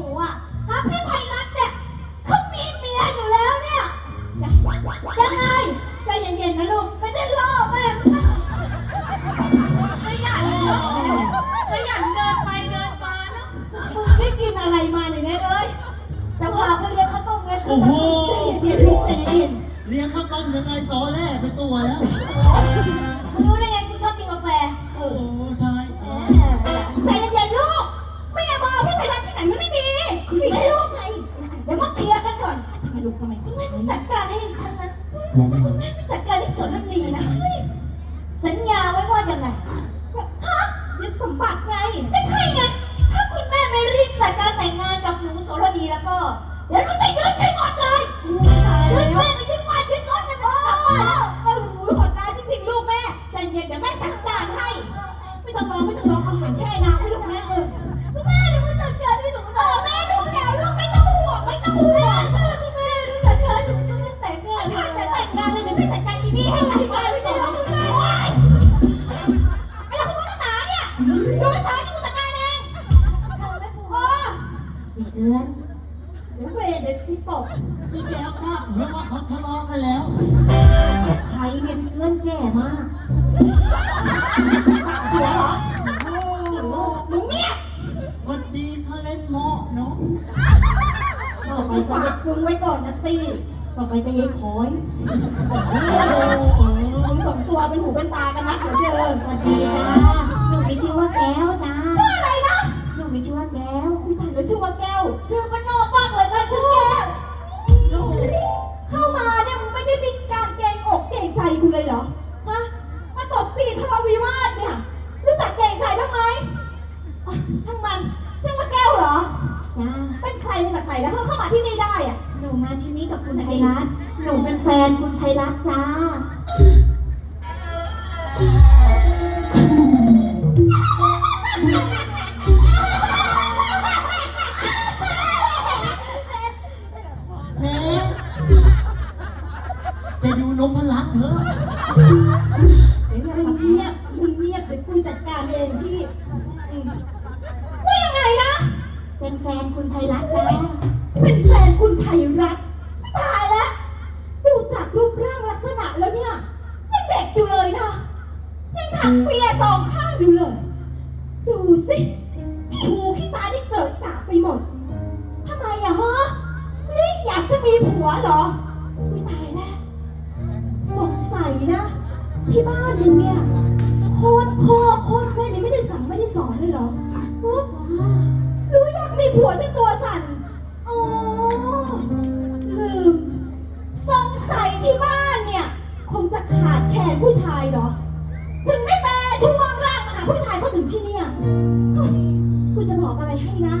นูอะถ้าพี่ไพรัตน์เนี่ยเขามีเมียอยู่แล้วเนี่ยยังไงใจเย็นๆนะลูกไม่ได้ล่อแม่ขยันเนอะขยันเดินไปเดินมาเนอะมึงได้กินอะไรมาเนี่ยแม่เอ้ยแต่พาไปเรียนข้าวต้มเงินคือใจเย็นๆลูกใจเย็นๆเลี้ยงข้าวต้มยังไงตอแรกไปตัวแล้วมึงรู้ได้ไงกูชอบกินกาแฟ โอ้ใช่ใจ ลูกทำไมคุณแม่ต้องจัดการให้ฉันนะถ้าคุณแม่ไม่จัดการให้สนนีนะ เดือนเดี๋ยวเวรเดี๋ยวพี่ตกนี่แกเอากล้าเพราะว่าเขาทะเลาะกันแล้ว ใครเนี่ยเพื่อนแก่มากเสียเหรอโอ้โหหนูเมียวันดีเขาเล่นเหมาะเนาะต่อไปฝากมึงไว้ก่อนนะตีต่อไปจะยายขอยโอ้โหมึงสองตัวเป็นหูเป็นตากันนะเดี๋ยวเจอสวัสดีจ้าหนูมีชื่อว่าแก้วจ้าชื่ออะไรนะหนูมีชื่อว่าแก้ว ชื่อมันนอกมากเลยนะชื่อแก้วเข้ามาเนี่ยมึงไม่ได้มีการเกรงอกเกรงใจกูเลยเหรอฮะมาตบตีทะเลาะวิวาทเนี่ยรู้จักเกรงใจบ้างไหมช่างมันชื่อว่าแก้วเหรอเป็นใครมาจากไหนแล้วเขาเข้ามาที่นี่ได้อะหนูมาที่นี่กับคุณไพรัตหนูเป็นแฟนคุณไพรัตจ้า มึงเงียบมึงเงียบเดี๋ยวกูจัดการเองพี่อืมว่ายังไงนะ เป็นแฟนคุณไพรัตน์จ้าเป็นแฟนคุณไพรัตน์ตายแล้ว ดูจากรูปร่างลักษณะแล้วเนี่ย ยังเด็กอยู่เลยนะ ยังถักเปียสองข้างอยู่เลย ดูสิขี้หูขี้ตาที่เกิดกาไปหมดทำไมอะฮะนี่อยากจะมีผัวเหรอ สงสัยนะ ที่บ้านมึงเนี่ยโคตรพ่อโคตรแม่นี่ไม่ได้สั่งไม่ได้สอนเลยเหรอฮะรู้อยากมีผัวจนตัวสั่นอ๋อลืมสงสัยที่บ้านเนี่ย คงจะขาดแคลนผู้ชายเหรอ ถึงได้แปลช่วงร่างมาหาผู้ชายเขาถึงที่เนี่ยกูจะบอกอะไรให้นะ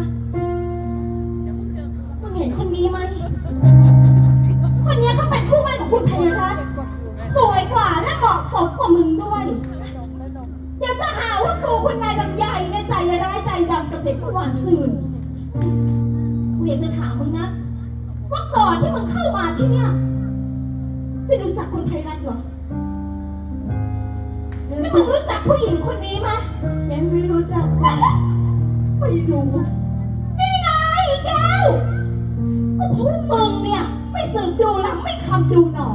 อนที่มึงเข้ามาที่เนี่ยไม่รู้จักคุณไพรัตน์เหรอแล้วมึงรู้จักผู้หญิงคนนี้ไหมยังไม่รู้จักไม่รู้นี่ไงแก้วก็เพราะว่ามึงเนี่ย ไม่สืบดูหลังไม่คำดูหนอ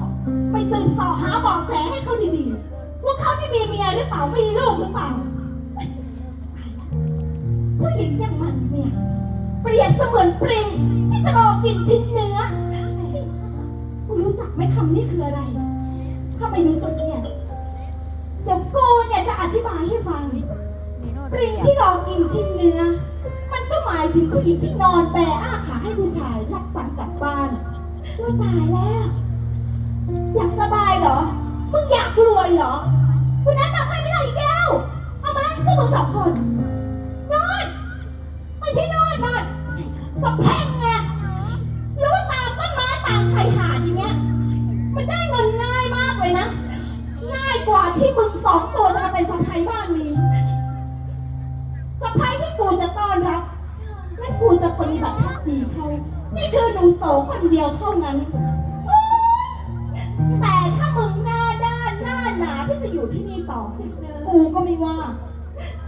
ไม่สืบสอหาเบาะแสให้เขาดีๆว่าเขาที่มีเมียหรือเปล่ามีลูกหรือเปล่าผู้หญิงอย่างมันเนี่ยเปรียบเสมือนปริงที่จะรอกินชิ้นเนื้อคุณ รู้จักไหมคำนี้คืออะไร ถ้าไม่รู้จักเนี่ย เดี๋ยวกูเนี่ยจะอธิบายให้ฟัง ปริงที่รอกินชิ้นเนื้อ มันก็หมายถึงผู้หญิงที่นอนแบอ้าขาให้ผู้ชายรับฝันกลับบ้านว่าตายแล้ว อยากสบายเหรอ มึงอยากรวยเหรอกูแนะนำให้ไม่ได้อีกแก้ว เอาไหมพวกมึงสองคนนอนไปที่นอนนอนสำเพ็ สะพ้ายที่กูจะต้อนรับ และกูจะปฏิบัติดีเขา นี่คือหนูโสคนเดียวเท่านั้น แต่ถ้ามึงหน้าด้านหน้าหนาที่จะอยู่ที่นี่ต่อ กูก็ไม่ว่า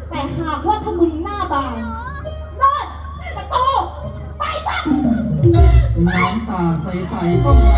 แต่หากว่าถ้ามึงหน้าบานรอดประตูไปซะ น้ำตาใสๆก็ไหล